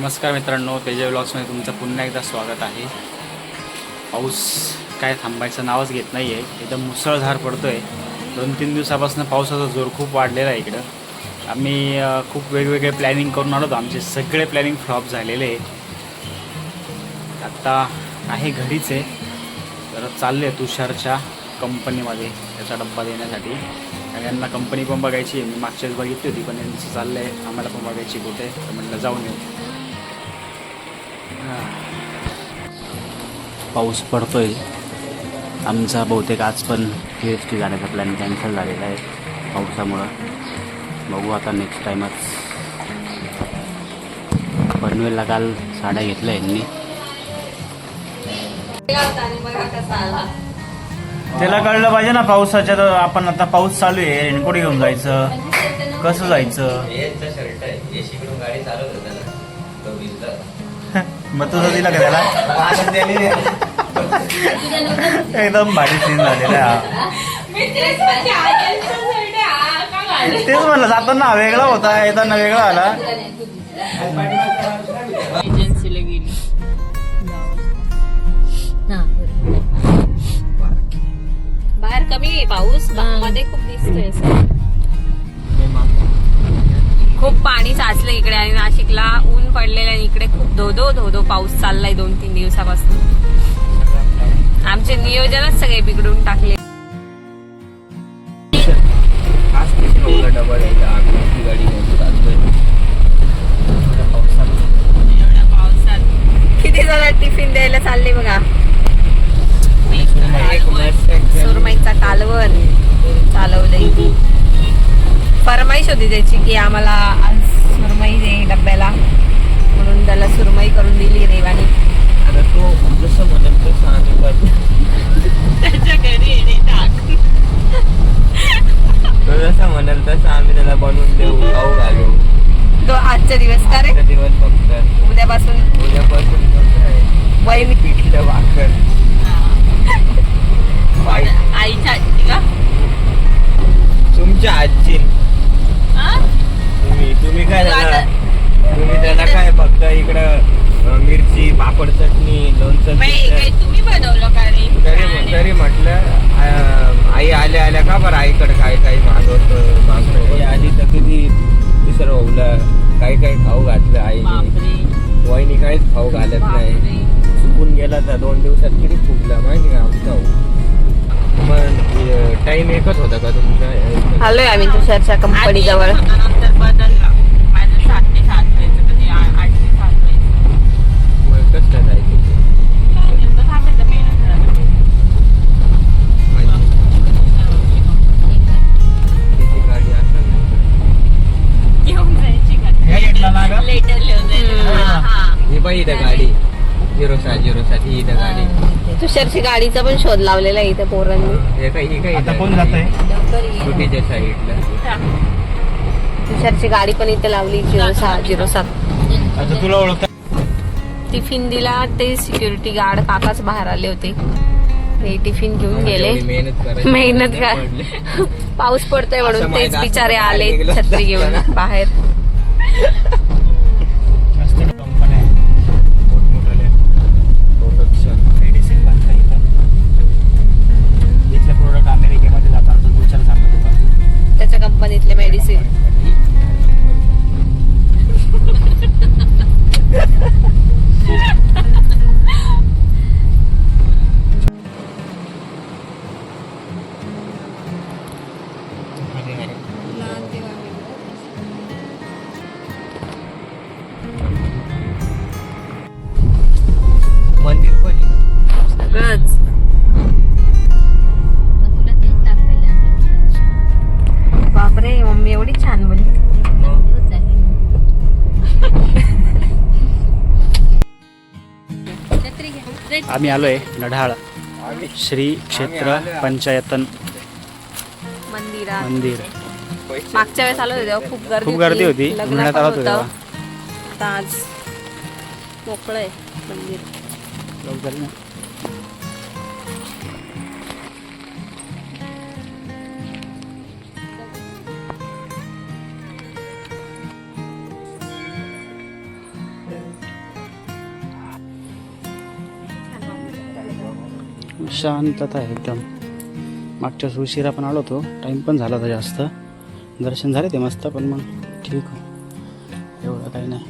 नमस्कार मित्रांनो तेजय ब्लॉग्समध्ये तुमचं पुन्हा एकदा स्वागत आहे. पाऊस काय थांबायचं नावच घेत नाही आहे एकदम मुसळधार पडतो आहे दोन तीन दिवसापासून पावसाचा जोर खूप वाढलेला आहे इकडं. आम्ही खूप वेगवेगळे प्लॅनिंग करून आलो होतो. आमचे सगळे प्लॅनिंग फ्लॉप झालेले आहे आत्ता आहे घरीच आहे तर चालले आहे तुषारच्या कंपनीमध्ये त्याचा डब्बा देण्यासाठी. आणि यांना कंपनी पण बघायची आहे. मी मागच्या बघितली होती पण यांचं चाललं आहे आम्हाला पण बघायची कुठे. तर म्हटलं जाऊन येऊ. पाऊस पडतोय. आमचा बहुतेक आज पण जी एस टी जाण्याचा प्लॅन कॅन्सल झालेला आहे पावसामुळं. बघू आता नेक्स्ट टाईमच पनवेलला काल साड्या घेतल्या यांनी. त्याला कळलं पाहिजे ना पावसाच्या तर आपण आता पाऊस चालू आहे. रेनकोट घेऊन जायचं. कसं जायचं? मग तुझं दिलं का त्याला एकदम भारी सीन झालेला हा. तेच म्हणलं जाताना वेगळा होता येताना वेगळा आला. एजन्सीला गेली. बाहेर कमी आहे पाऊस. मध्ये खूप दिसतोय असं. खूप पाणी साचलं इकडे आणि नाशिकला ऊन पडलेलं आणि इकडे खूप धोधो धोधो पाऊस चाललाय दोन तीन दिवसापासून. आमचे नियोजनच सगळे बिघडून टाकले. किती जण टिफिन द्यायला चालले बघा? सुरमईचा कालवण. चालवलंय. फरमाईश होती त्याची की आम्हाला आज सुरमई दे डब्याला. म्हणून त्याला सुरमई करून दिली रेवानी आता तो जसं म्हणेल तसं आम्ही करतो त्याच्या घरी तो जसं म्हणेल तसं आम्ही त्याला बनवून देऊ खाऊ घालू. तो आजचा दिवस का रे? दिवस फक्त. उद्यापासून. उद्यापासून. वहिनी पिठलं भाकर. बाई. आईच्या आजी का तुमच्या आजी? तुम्ही तुम्ही काय आता- तुम्ही त्याला काय फक्त इकडं मिरची पापड चटणी लोणचं हे तुम्ही बनवलं का रे? तरी तरी म्हटलं आई आल्या आल्या का बरं आईकडे काय काय मागवत मागतो आधी तर किती दुसरं ओवलं काही काही खाऊ घातलं आईने? वहिनी काहीच खाऊ घालत नाही. चुकून गेला तर दोन दिवसात किती फुगला माहिती का आमचा? मग टाइम एकच होता का तुमचा आलोय आम्ही तुषारच्या कंपनी जवळ. त्याची गाडी. झिरो सात झिरो सात ही इथं गाडी. तुषारची गाडीचा पण शोध लावलेला आहे इथे पोरांनी. हे काय ही काय आता इथं? कोण जात आहे? स्कूटीच्या साईडला. तुषारची गाडी पण इथे लावली झिरो सहा झिरो सात. आता तुला ओळखता? टिफिन दिला ते सिक्युरिटी गार्ड काकाच बाहेर आले होते. ते टिफिन घेऊन गेले. एवढी मेहनत करायची. मेहनत का? पडले. पाऊस पडतोय म्हणून असं तेच बिचारे आले छत्री घेऊन. बाहेर. आम्ही आलोय लढाळ श्री क्षेत्र पंचायतन. मंदिरात मंदिर. मागच्या वेळेस आलो होतो तेव्हा खूप गर्दी खूप गर्दी होती. लग्न उन्हाळ्यात पण आलो होतो होतं. आता आज मोकळं आहे मंदिर. लवकर ना. शांतता आहे एकदम. मागच्या उशिरा पण आलो होतो. टाईम पण झाला होता जास्त. दर्शन झाले ते मस्त पण मग ठीक. आहे एवढं काही नाही.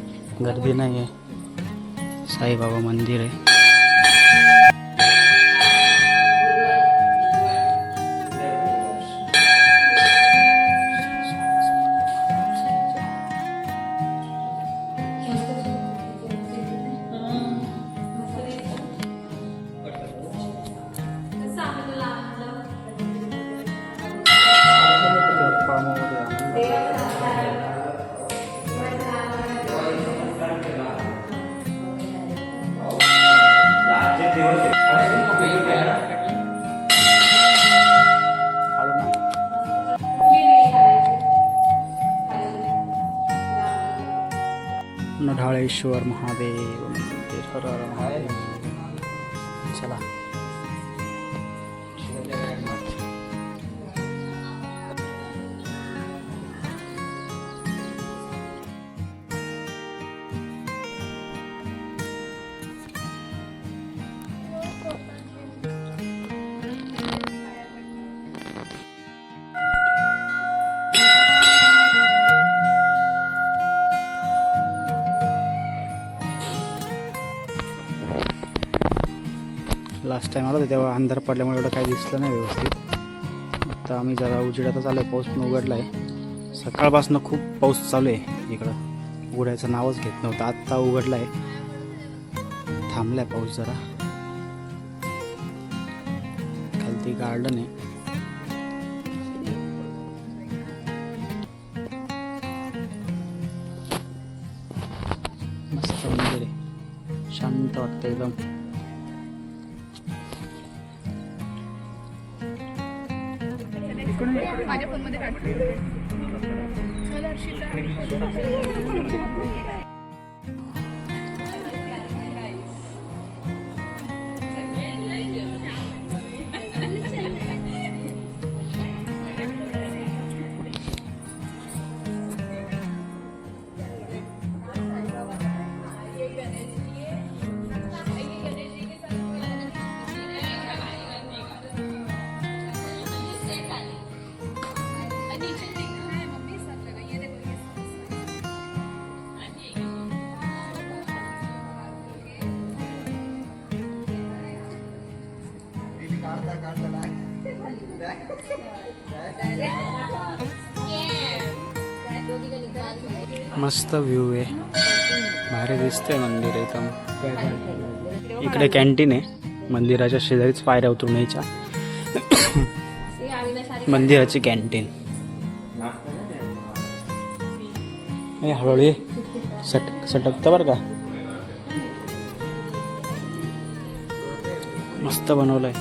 गर्दी नाही आहे साईबाबा मंदिर आहे. ढाळेश्वर महादेव मंदिर. हर हर महादेव. चला. लास्ट टाईम आला तेव्हा अंधार पडल्यामुळे एवढं काही दिसलं नाही व्यवस्थित. आता आम्ही जरा उजेडातच आलो आहे पाऊस पण उघडला आहे सकाळपासून खूप पाऊस चालू आहे इकडं. उघडायचं नावच घेत नव्हतं आत्ता उघडला आहे थांबलाय पाऊस जरा. खालती गार्डन आहे. शांत वाटतं एकदम. माझ्या फोनमध्ये शांत वाटतं मस्त व्ह्यू आहे. भारी दिसतंय मंदिर एकदम. इकडे कॅन्टीन आहे. मंदिराच्या शेजारीच पायऱ्या उतरून यायच्या. मंदिराची कॅन्टीन हळूहळू सट सटकतं बरं का? मस्त बनवलंय.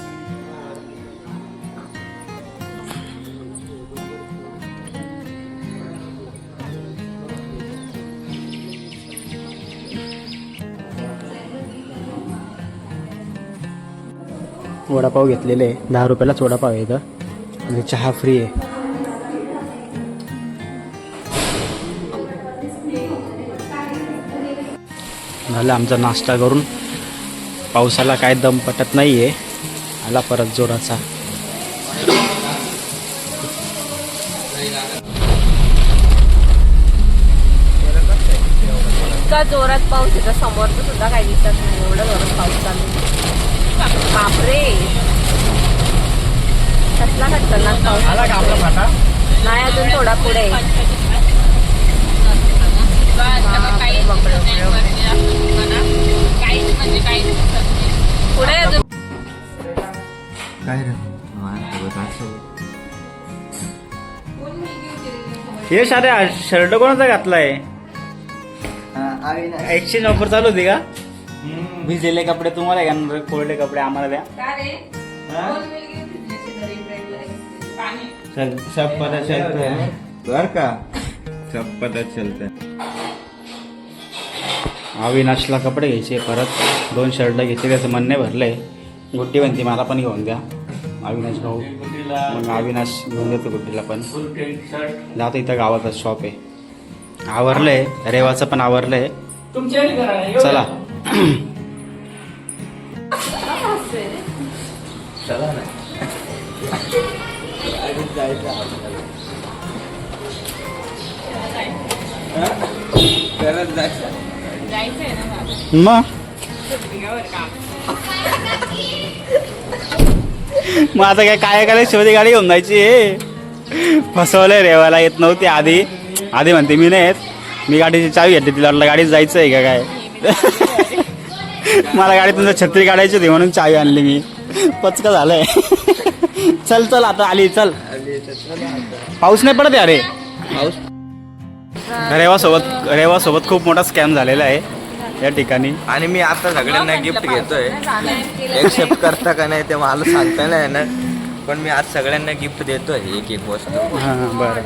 वडापाव घेतलेले आहे. दहा रुपयालाच वडापाव आहे इथं. आणि चहा फ्री आहे. झालं आमचा नाश्ता करून. पावसाला काय दम पटत नाही आहे आला परत जोराचा. इतका जोरात पाऊस येतो समोरचं सुद्धा काही दिसत नाही. एवढं जोरात पाऊस चालू बापरे कसला खतरनाक पाऊस नाही अजून थोडा पुढे पुढे अजून काय हे सारे शर्ट कोणाचा घातलाय एक्सचेंज ऑफर चालू होती का? भिजलेले कपडे तुम्हाला घ्या कोरडे कपडे आम्हाला द्या. चल सब पता चलता. है बर का? सब पता चलता. है अविनाशला कपडे घ्यायचे परत. दोन शर्ट घेतले त्याचं म्हणणे भरलंय. गुड्डी म्हणते मला पण घेऊन द्या. अविनाश भाऊ. मग अविनाश घेऊन देतो गुड्डीला पण. जातो इथं गावातच शॉप आहे. आवरलंय रेवाचं पण आवरलंय. चला. चला ना. गाडीत जायचं. जायचं. मग? मग आता काय काय करायचं? शेवटी गाडी घेऊन जायची. फसवलंय रेवायला येत नव्हती आधी. आधी म्हणते मी नाही येत. मी गाडीची चावी घेतली तिला वाटलं गाडीत जायचं आहे का काय? मला गाडी तुमचं छत्री काढायची होती म्हणून चावी आणली मी. पचका झालंय. चल चल आता आली चल. पाऊस नाही पडत आहे अरे पाऊस? रेवासोबत रेवासोबत खूप मोठा स्कॅम झालेला आहे या ठिकाणी. आणि मी आता सगळ्यांना गिफ्ट घेतोय. एक्सेप्ट करता का नाही ते मला सांगता नाही येणार. पण मी आज सगळ्यांना गिफ्ट देतोय एक एक वस्तू. हां बरं.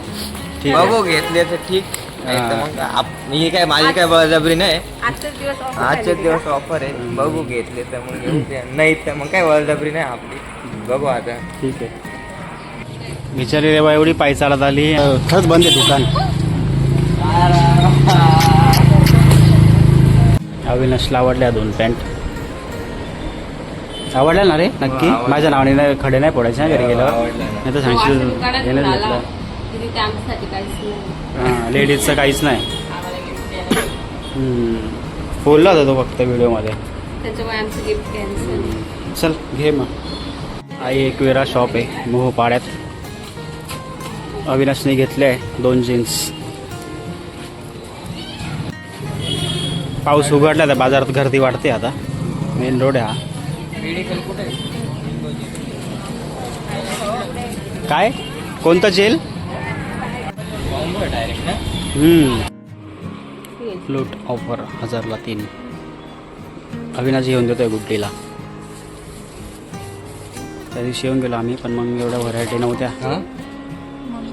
ठीक आहे. बघू घेतले तर ठीक. नाही तर मग आप- ही काय माझी काय बळजबरी नाही. आजचाच दिवस आजचे दिवस ऑफर आहे. बघू घेतले तर मग घेऊ द्या. नाही तर मग काय बळजबरी नाही आपली. बघू आता. ठीक आहे. बिचारी रेवा एवढी पायी चालत आली. खरंच बंद आहे दुकान. अविनाशला आवडल्या दोन पॅन्ट. आवडल्या ना रे? नक्की. आवडल्या. माझ्या नावाने नाही खडे नाही पडायचे ना घरी गेल्यावर. आवडल्या ना. नाही तर तो सांगशील दुकानात आला. घेतलं तरी ते आमच्यासाठी काहीच नाही. हां लेडीजचं काहीच नाही. बोलला होता तो फक्त व्हिडिओमध्ये. त्याच्यामुळे आमचं गिफ्ट कॅन्सल चल घे मग. आई एक वेळा शॉप आहे मोह पाड्यात. अविनाशने घेतले आहे दोन जीन्स पाऊस उघडला तर बाजारात गर्दी वाढते आता. मेन रोड आहे हा. काय? कोणतं जेल? डायरेक्ट ना? फ्लूट ऑफर हजारला तीन. अविनाश येऊन देतोय गुड्डीला. त्या दिवशी येऊन गेलो आम्ही पण मग एवढ्या व्हरायटी नव्हत्या. हा?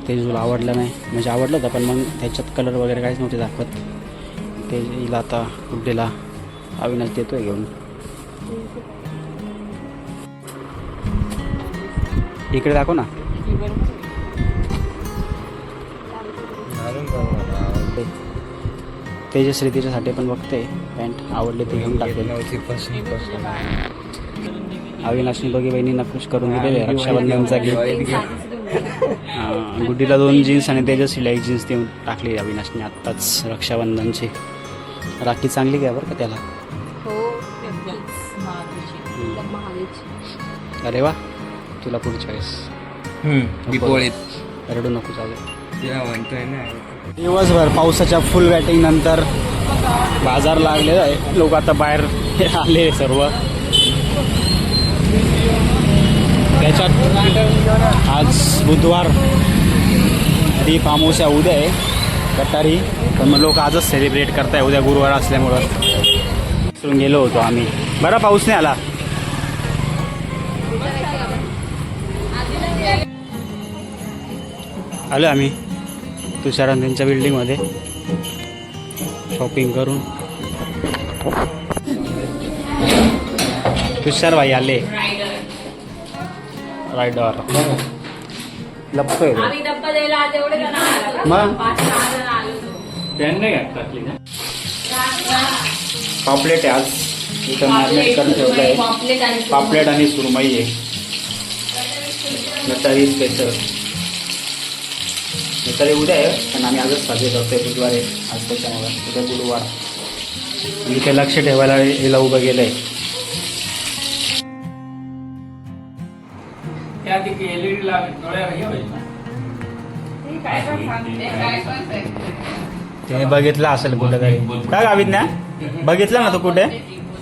ते तुला आवडलं नाही. म्हणजे आवडलं होतं पण मग त्याच्यात कलर वगैरे काहीच नव्हते दाखवत. ते हिला आता गुड्डीला. अविनाश देतोय घेऊन. इकडे दाखव ना. तेजश्री तिच्यासाठी पण बघते. पॅन्ट आवडली ते घेऊन टाकते अविनाशने दोघी बहिणींना खुश करून दिलेले रक्षाबंधनचा गिफ्ट दिवाळीत गुड्डीला दोन जीन्स आणि तेजस्वीला एक जीन्स देऊन टाकली अविनाशने आत्ताच रक्षाबंधनची. राखी चांगली घ्या बरं का त्याला. हो. अरे वा तुला पुढच्या वेळेस. रडू नको चालू दिवसभर पावसाच्या फुल बॅटिंग नंतर बाजार लागले आहे. लोक आता बाहेर आले सर्व. त्याच्यात आज बुधवार दीप अमावस्या उद्या आहे. कटारी पण मग लोक आजच सेलिब्रेट करताय उद्या गुरुवार असल्यामुळं. विसरून गेलो होतो आम्ही. बरा पाऊस नाही आला. आलो आम्ही. तुषारान त्यांच्या बिल्डिंगमध्ये शॉपिंग करून. तुषार भाई आले. रायडर लपतोय. मग? पापलेट आहे आज. इथं मॅरिनेट करून ठेवलं आहे पॉपलेट आणि पापलेट आणि सुरमई आहे. नटारी स्पेशल नटारी उद्या आहे पण आम्ही आजच साजरे करतोय बुधवार आहे आज त्याच्यामुळे उद्या गुरुवार. इथे लक्ष ठेवायला हिला उभं गेलं आहे तिने बघितलं असेल कुठे तरी. काय गावीत ना बघितलं ना तू कुठे?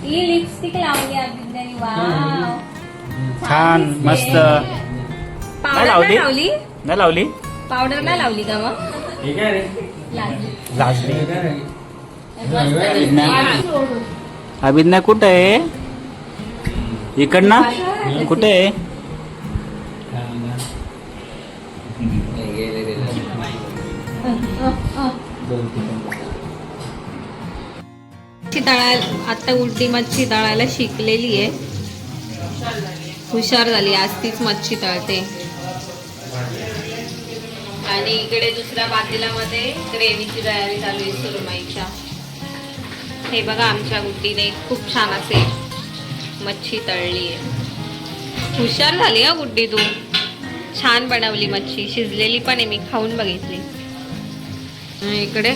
ही लिपस्टिक लावली अभिज्ञानी वाव. छान मस्त. पावडर लावली? नाही लावली? नाही लावली? पावडर नाही लावली का मग? लावली. लाजली. अभिज्ञा कुठे आहे? इकडनं? कुठे आहे? मच्छी तळायला आता उलटी मच्छी तळायला शिकलेली आहे. हुशार झाली आज तीच मच्छी तळते. आणि इकडे दुसऱ्या पातेल्यामध्ये ग्रेव्हीची तयारी चालू आहे सुरमईच्या. हे बघा आमच्या गुड्डीने खूप छान असे मच्छी तळली आहे. हुशार झाली हा गुड्डी तू. छान बनवली मच्छी शिजलेली पण आहे मी खाऊन बघितली. इकडे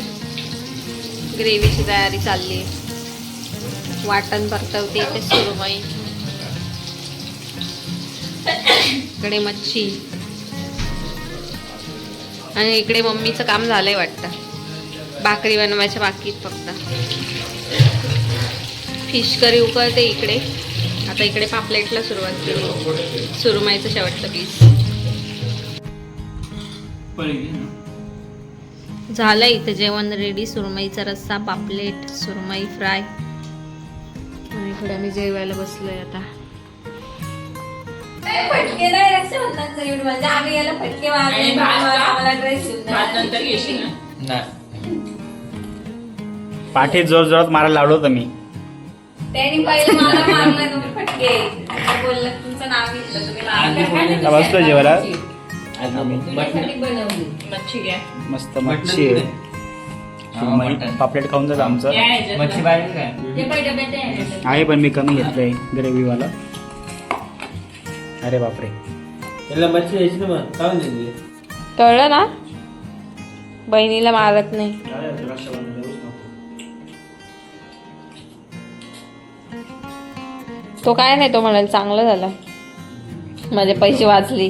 ग्रेव्हीची तयारी चालली आहे. वाटण परतवते इथे सुरमई. इकडे मच्छी. आणि इकडे मम्मीचं काम झालंय वाटतं. भाकरी बनवायच्या बाकीत फक्त. फिश करी उकळते इकडे. आता इकडे पापलेटला सुरुवात केली सुरमईचं शेवटचं पीस झालं इथं जेवण रेडी सुरमईचा रस्सा पापलेट सुरमई फ्राय आणि इकडे आम्ही जेवायला बसलोय आता. फटके नाही रक्षाबंधनचा एवढं म्हणजे आम्ही याला फटके आणि भात का? आम्हाला ड्रेस भात नंतर घेशील ना? नाही. पाठीत जोर जोरात मारायला लावलं होतं मी. त्यांनी पहिले मला मारलं तुम्ही फटके. आता बोललं तुमचं नाव घेतलं तुम्ही मारलं. आता बसलो जेवायला? त्यासाठी बनवली. मच्छी घ्या. मस्त मच्छी आहे. पापलेट खाऊन जात आमचं. मच्छी काय? पहिले डब्यात आहे. आहे पण मी कमी घेतलंय ग्रेव्हीवाला अरे बापरे. त्याला मच्छी यायची ना मग. खाऊन द्यायची कळलं ना? बहिणीला मारत नाही. तो काय नाही तो म्हणाल चांगलं झालं. माझे पैसे वाचले.